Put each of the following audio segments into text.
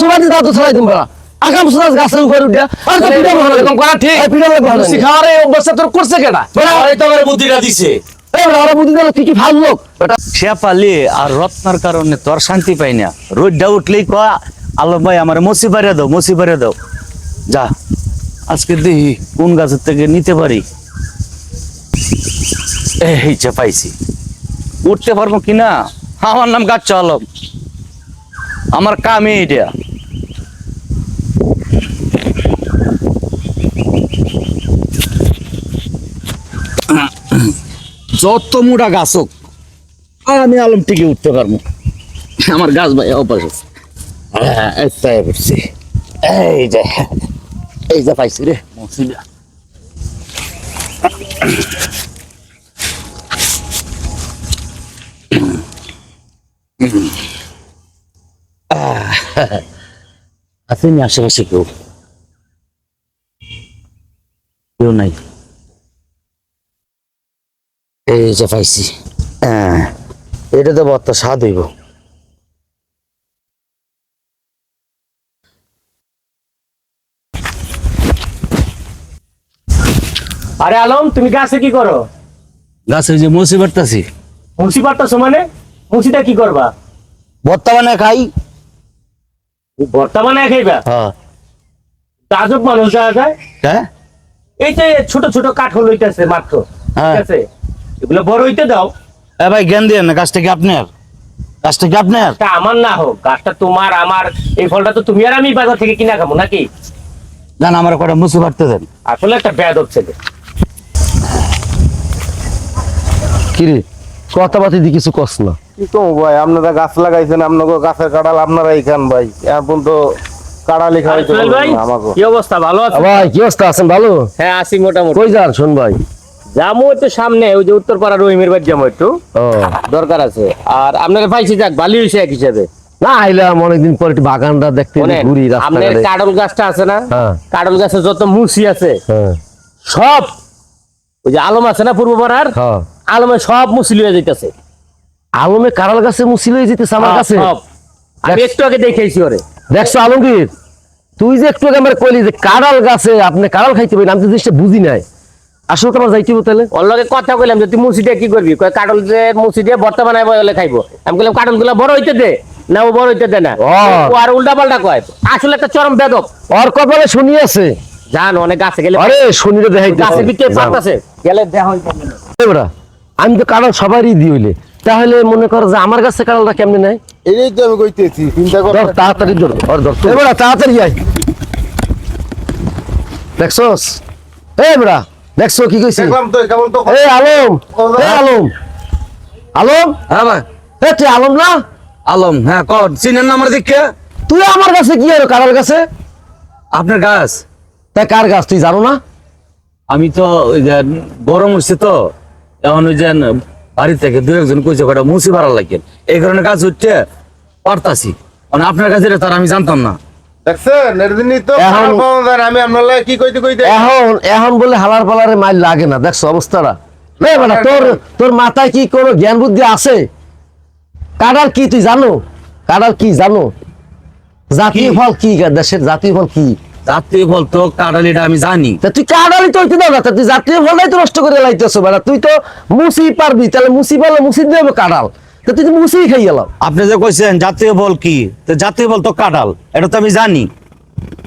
সুবাদি দাও তো ছড়াই বড়া। আগাম সুরাজ গাছের উপরে উঠে আর তো পিঠা ভালো এরকম করা ঠিক এই পিঠা ভালো এই অভ্যাসটা তোর করছে কেনা বড়া আরে তো আমার বুদ্ধিটা দিছে। এই বড়া ওরা বুদ্ধি দিল কি কি ভালো লোক। বেটা শেপালি আর রত্নার কারণে তোর শান্তি পাই না। উঠলেই কয় ভাই আমার মসি দাও মসি দাও। যা আজকে দেখি কোন গাছের থেকে নিতে পারি। এই যে পাইছি। উঠতে পারব কিনা? আমার নাম গাছ আলম। আমার কামই এটা যত মোটা গাছ হোক আর আমি আলম টিকে উঠতে পারব। আমার গাছ ভাই অপাস করছি এই যে এই যে পাইছি রে। মসিদা আসেনি আশেপাশে কেউ। কেউ নাই। এই যে পাইছি। হ্যাঁ এটা তো বত্তা স্বাদ হইব। আরে আলম তুমি গাছে কি করো? গাছের যে মসি বাড়তাছি মুসি পারতাছো মানে? মুসিটা কি করবা? বত্তা বানায় খাই। ভর্তা বানায় খাইবা? হ্যাঁ। তাজব মানুষ যাওয়া যায়? হ্যাঁ? এই যে ছোট ছোট কাঠল হইতেছে মাত্র হ্যাঁ। ঠিক আছে? এগুলো বড় হইতে দাও। এ ভাই জ্ঞান দিয়ে না গাছটা কি আপনার? গাছটা কি আপনার? তা আমার না হোক গাছটা তোমার আমার এই ফলটা তো তুমি আর আমি বাজার থেকে কিনা খাব নাকি? জান আমার কটা মুসি বাড়তে দেন। আসলে একটা ব্যাদ হচ্ছে কিরে কথাবার্তি দি কিছু কস না। কি কম ভাই আপনারা গাছ লাগাইছেন আপনাকে গাছের কাঁড়াল আপনারা এইখান ভাই। এখন তো কাঁড়ালি খাওয়াইতে আমাকে। কি অবস্থা? ভালো আছে ভাই কি অবস্থা? আছেন ভালো? হ্যাঁ আসি মোটামুটি। কই যান শুন ভাই? একটু সামনে ওই যে উত্তরপাড়া রহিমের বাড়ি যাব একটু। দরকার আছে। আর আপনারা পাইছি যাক ভালো হয়েছে এক হিসাবে। না আইলাম অনেকদিন পর একটু বাগানটা দেখতে ঘুরি আপনার কাডল গাছটা আছে না? হ্যাঁ। কাডল গাছে যত মুসি আছে হ্যাঁ। সব ওই যে আলম আছে না পূর্ব পাড়ার? হ্যাঁ। আলমে সব মুসি লিয়ে যাইতেছে। আলমে কারাল গাছে মুসিল হয়ে যেতেছে আমার কাছে? আমি একটু আগে দেখেছি ওরে। দেখছ আলমগীর? তুই যে একটু আগে আমার কইলি যে কারাল গাছে আপনি কারাল খাইতে পারেন আমি তো জিনিসটা বুঝি নাই। আসলে তোমার যাইতে হবে তাহলে? ওর লগে কথা কইলাম যে তুই মুসি দিয়ে কি করবি? কয় কাডল যে মুসি দিয়ে ভর্তা বানাই বলে খাইবো। আমি বললাম কাডলগুলা বড় হইতে দে। না ও বড় হইতে দে না। ও। আর উল্টা পাল্টা কয় আসলে একটা চরম বেদক ওর কপালে শুনি আছে। জান অনেক গাছে গেলে আরে শুনি শুনিরে দেখাইতে গাছে বিকে পাতাছে গেলে দেখা হইতে এবারা আমি তো কারাল সবারই দি হইলে। তাহলে মনে কর যে আমার কাছে কারালটা কেমনে নাই এই তো আমি কইতেছি চিন্তা কর তাড়াতাড়ি ধর ওর ধর। এবারা তাড়াতাড়ি আয়। দেখছস? এই বেড়া দেখছ কি কইছি? তো তো এই আলম এই আলম। আলম? হ্যাঁ ভাই। এ তুই আলম না? আলম হ্যাঁ কর। চিনেন না আমার দিকে তুই আমার কাছে কি আর কারাল কাছে? আপনার গাছ? তাই কার গাছ তুই জানো না? আমি তো ওই যে গরম হচ্ছে তো এখন ওই যে বাড়ি থেকে দু একজন কইছে কটা মুসি ভাড়া লাগেন। এই কারণে গাছ উঠছে পারতাছি। মানে আপনার কাছে তার আমি জানতাম না। দেখছেন? তো। আমি আপনার কি কইতে কইতে? এখন এখন বলে হালার পালারে মাইল লাগে না দেখছ অবস্থাটা? তোর তোর মাথায় কি কোনো জ্ঞান বুদ্ধি আছে? কাডাল কি তুই জানো? কাডাল কি জানো? জাতীয় ফল কি দেশের জাতীয় ফল কি? জাতীয় ফল তো কাটালিটা আমি জানি। তা তুই কাডালি তো না তুই জাতীয় ফলটাই তো নষ্ট করে লাইতেছো বেটা। তুই তো মুসি পারবি তাহলে মুসি পারলে মুসি দেবে কাডাল। তা তুই তো খাই গেলাম। আপনি যে কইছেন জাতীয় ফল কি? তো জাতীয় ফল তো কাঁঠাল এটা তো আমি জানি।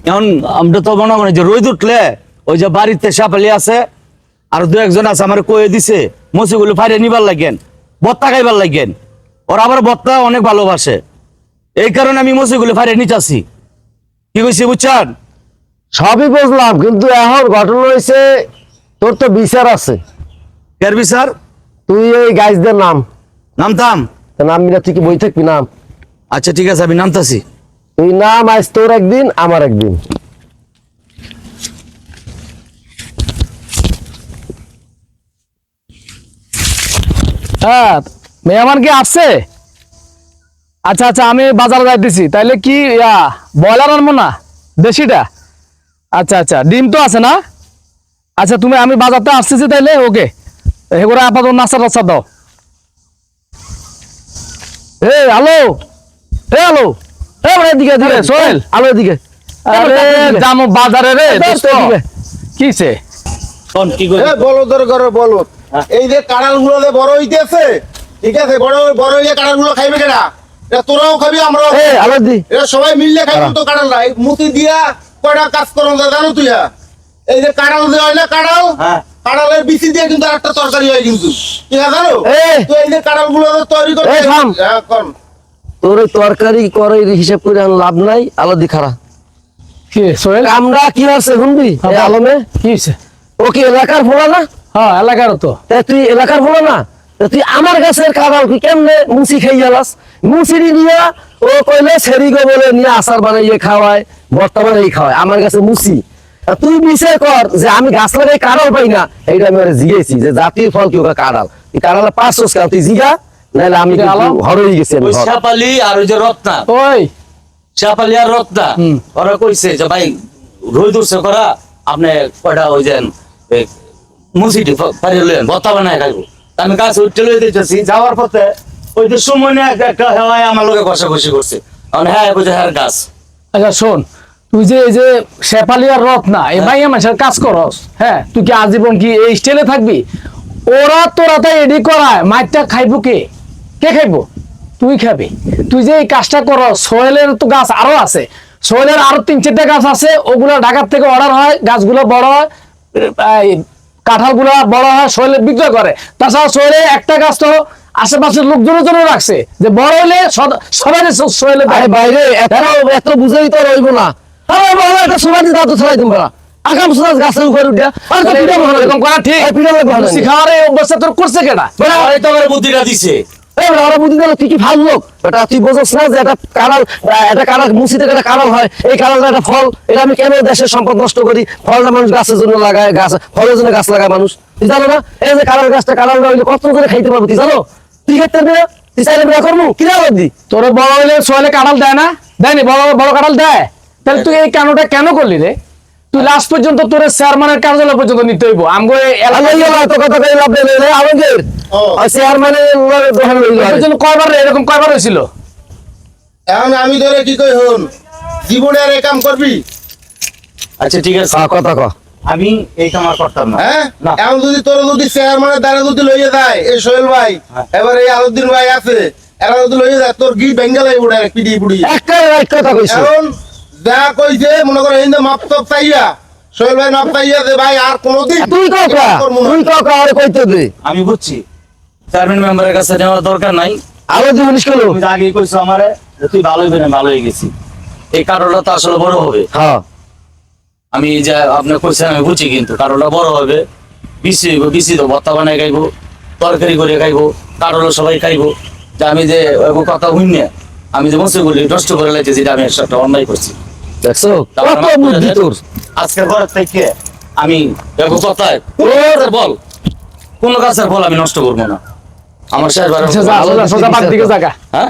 এখন আমরা তো মনে করি যে রোদ উঠলে ওই যে বাড়িতে সাপালি আছে আর দু একজন আছে আমার কয়ে দিছে মসিগুলো ফাইরে নিবার লাগেন বত্তা খাইবার লাগেন। ওরা আবার বত্তা অনেক ভালোবাসে। এই কারণে আমি মসিগুলো ফাইরে নিচাছি কি কইছি বুঝছেন? সবই বুঝলাম কিন্তু এখন ঘটনা হয়েছে তোর তো বিচার আছে। কেরবি স্যার তুই এই গাইজদের নাম। নামতাম নাম মিলা তুই কি বই থাকবি? নাম। আচ্ছা ঠিক আছে আমি নামতাছি। তুই নাম আজ তোর একদিন আমার একদিন। হ্যাঁ মেহমান কি আসছে? আচ্ছা আচ্ছা আমি বাজারে যাইতেছি। তাইলে কি ব্রয়লার আনব না? দেশিটা? আচ্ছা আচ্ছা ডিম তো আছে না? আচ্ছা তুমি আমি বাজারটা আসতেছি তাইলে ওকে। এগুলো আপাতত নাস্তা টাস্তা দাও। এ এদিকে সোহেল। আলো এদিকে। আরে দাম বাজারে রে দোস্ত। কিছে কোন কি করি? এ ঘরে বলো। এই যে কাঁড়ালগুলো বড় হইতেছে ঠিক আছে? বড় বড় হইলে কাঁড়ালগুলো খাইবে কেনা তোরাও খাবি আমরাও এ আলো দি। সবাই মিললে খাইবো তো কাঁড়াল নাই মুতি দিয়া কয়টা কাজ করো জানো তুই হ্যাঁ? এই যে কাঁড়াল যে হয় না কাঁড়াল? হ্যাঁ। কাঁড়ালের বিচি দিয়ে কিন্তু একটা তরকারি হয় কিন্তু। ঠিক আছে জানো? তো এই যে কাঁড়ালগুলো তৈরি করে থাম। হ্যাঁ। তোর তরকারি করে হিসাব করে লাভ নাই আলো দি খারা কি সোহেল? আমরা কি আছে শুনবি? এই আলমে? কিছে ও কি এলাকার ফোলা না? হ্যাঁ এলাকার তো। তুই এলাকার ফোলা না? তুই আমার গাছের কাঁড়াল তুই কেমনে মুসি খাই যালাস মুসিরি নিয়া ও কইলে সেরি গো বলে নিয়ে আচার বানাইয়ে খাওয়ায় বর্তমানে এই খাওয়ায়। আমার কাছে মুসি তুই বিচার কর যে আমি গাছ লাগাই কাঁড়াল পাই না। এইটা আমি জিগেছি যে জাতির ফল কি কাঁড়াল। তুই কাঁড়ালে পাঁচশো কাল তুই জিগা নাহলে আমি হরই গেছি। শাপালি আর ওই যে রত্না। ওই। শাপালি আর রত্না। ওরা কইছে যে ভাই রই দূরছে করা আপনি কয়টা ওই যে মুসিটি পারি লইলেন ভত্তা বানায় খাইব। আমি গাছ উঠতে লই দিতেছি যাওয়ার পথে ওই যে সুমনে একটা হেওয়ায় আমার লোকে কষাকষি করছে। এখন হ্যাঁ বুঝে হ্যাঁ গাছ। আচ্ছা শোন তুই যে এই যে শেফালি আর রত্না এই ভাইয়া মানুষের কাজ করস হ্যাঁ? তুই কি আজীবন কি এই স্টেলে থাকবি? ওরা তোরা তাই এডি করায় মাইরটা খাইবো কে? কে খাইবো? তুই খাবি। তুই যে এই কাজটা করস সোহেলের তো গাছ আরও আছে। সোহেলের আরও তিন চারটে গাছ আছে ওগুলো ঢাকার থেকে অর্ডার হয় গাছগুলো বড় হয় কাঁঠালগুলো বড় হয় সোহেলে বিক্রয় করে। তাছাড়া সোহেলে একটা গাছ তো আশেপাশের লোকজনের জন্য রাখছে যে বড় হলে সবাই আরে বাইরে এত এত বুঝাই তো রইব না। বাবা এটা ছড়াই দিন আগাম গাছের উপরে উঠে আর তো পিঠা বানানো এরকম করা ঠিক। পিঠা লাগবে লুচি অবস্থা তোর করছে কেনা ওরাই তো আমার বুদ্ধিটা দিছে। ওরা বুদ্ধি দিল তুই কি ভালো লোক? এটা তুই বোঝস না যে এটা কাঁড়াল এটা কাঁড়াল মুসি থেকে একটা কাঁড়াল হয়। এই কাঁড়ালটা একটা ফল। এটা আমি কেন দেশের সম্পদ নষ্ট করি? ফলটা মানুষ গাছের জন্য লাগায় গাছ ফলের জন্য গাছ লাগায় মানুষ। তুই জানো না? এই যে কাঁড়াল গাছটা কাঁড়াল হইলে কত করে খাইতে পারব তুই জানো? তুই খেতে না? তুই চাইলে বিয়া করব কিনা তোর বড় হইলে সোহেলে কাঁঠাল দেয় না? দেয়নি বড় বড় কাঁঠাল দেয়? তাহলে তুই এই কেনটা কেন করলি রে? তুই লাস্ট পর্যন্ত তোর চেয়ারম্যানের কার্যালয় পর্যন্ত নিতে হইব। আমগো কথা। চেয়ারম্যানের কয়বার এরকম কয়বার হয়েছিল? এখন আমি ধরে কি কই হন? জীবনে আর কাম করবি? আচ্ছা ঠিক আছে। কথা ক আমি এই কাম আর করতাম না। হ্যাঁ? এখন যদি তোর যদি চেয়ারম্যানের দ্বারা যদি লইয়ে যায় এই সোহেল ভাই হ্যাঁ। এবার এই আলুদ্দিন ভাই আছে এরা যদি লইয়ে যায় তোর গি বেঙ্গালাই উড়ে পিডি পুড়ি একটা এক কথা কইছো। এখন যা কইছে মনে করো এই যে মাপ তপ চাইয়া সোহেল ভাই মাপ চাইয়া যে ভাই আর কোনোদিন তুই না। তুই কা আরে কইতে দে। আমি বুঝছি। চেয়ারম্যান মেম্বারের কাছে নেওয়ার দরকার নাই। কেন তুমি তো আগেই কইছো আমারে তুই ভালোই ভালো হয়ে গেছি। এই কারোটা তো আসলে বড় হবে। হ্যাঁ আমি যা আপনি কইছেন আমি বুঝি কিন্তু কারোটা বড় হবে। বিসি হইব বিসি তো ভত্তা বানাই খাইবো তরকারি করে খাইবো কারোটা সবাই খাইবো। যে আমি যে কথা হইনে আমি যে মসে বলি নষ্ট করে লাগছে এটা আমি একটা অন্যায় করছি। দেখছ? কত আমার বুদ্ধি তোর? আজকের থেকে আমি এগো কথায় বল। কোন গাছের বল আমি নষ্ট করব না। আমার শেষ বার সোজা বাদ দিকে জায়গা হ্যাঁ?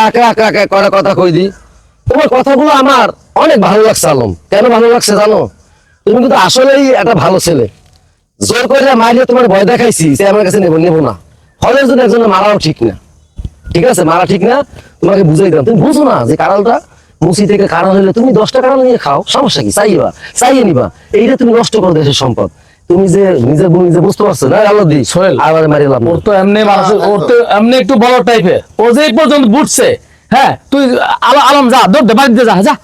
রাখ রাখ রাখ কথা কই দি। তোমার কথাগুলো আমার অনেক ভালো লাগছে আলম। কেন ভালো লাগছে জানো? তুমি কিন্তু আসলেই একটা ভালো ছেলে। জোর করে মারিয়ে তোমার ভয় দেখাইছি সে আমার কাছে নেব নেব না। ফলের জন্য একজনে মারাও ঠিক না। ঠিক আছে? মারা ঠিক না? তোমাকে বুঝাই দিলাম। তুমি বুঝো না যে কারালটা মুসি থেকে কারাল হলে তুমি দশটা কারণ নিয়ে খাও সমস্যা কি? চাইবা চাইয়ে নিবা। এইটা তুমি নষ্ট করো দেশের সম্পদ। তুমি যে নিজে বুঝতে পারছ না আল্লাহ দি সোহেল। আবার মারিয়ে লাভ ওর তো এমনি ওর তো এমনি একটু বড় টাইপের ও যে পর্যন্ত বুঝছে হ্যাঁ তুই আলো আলম যা দৌড় দে বাড়িতে যা যা।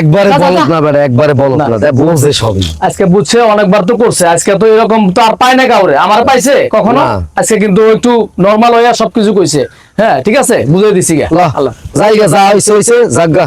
একবারে বলত না একবারে বলত না। দেখ বোঝে সবই আজকে বুঝছে অনেকবার তো করছে আজকে তো এরকম তো আর পায় না কাউরে। আমার পাইছে কখনো? আজকে কিন্তু একটু নর্মাল হইয়া সবকিছু কইছে। হ্যাঁ ঠিক আছে? বুঝাই দিছি গে আল্লাহ আল্লাহ। জায়গা যা হইছে হইছে জাগা